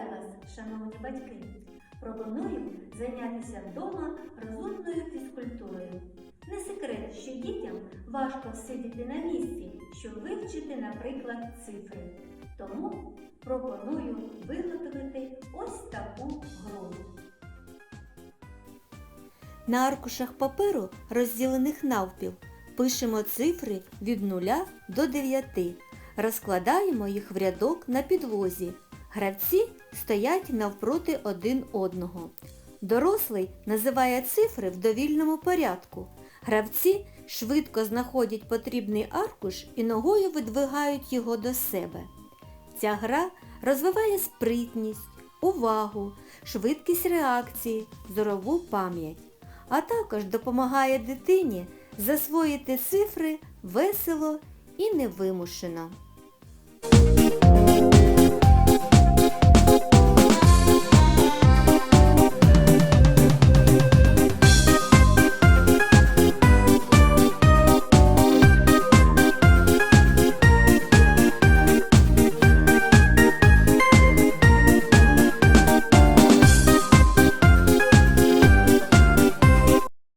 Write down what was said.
вас, шановні батьки! Пропоную зайнятися вдома розумною фізкультурою. Не секрет, що дітям важко всидіти на місці, щоб вивчити, наприклад, цифри. Тому пропоную виготовити ось таку гру. На аркушах паперу, розділених навпіл, пишемо цифри від 0 до 9. Розкладаємо їх в рядок на підлозі. Гравці стоять навпроти один одного. Дорослий називає цифри в довільному порядку. Гравці швидко знаходять потрібний аркуш і ногою видвигають його до себе. Ця гра розвиває спритність, увагу, швидкість реакції, зорову пам'ять, а також допомагає дитині засвоїти цифри весело і невимушено.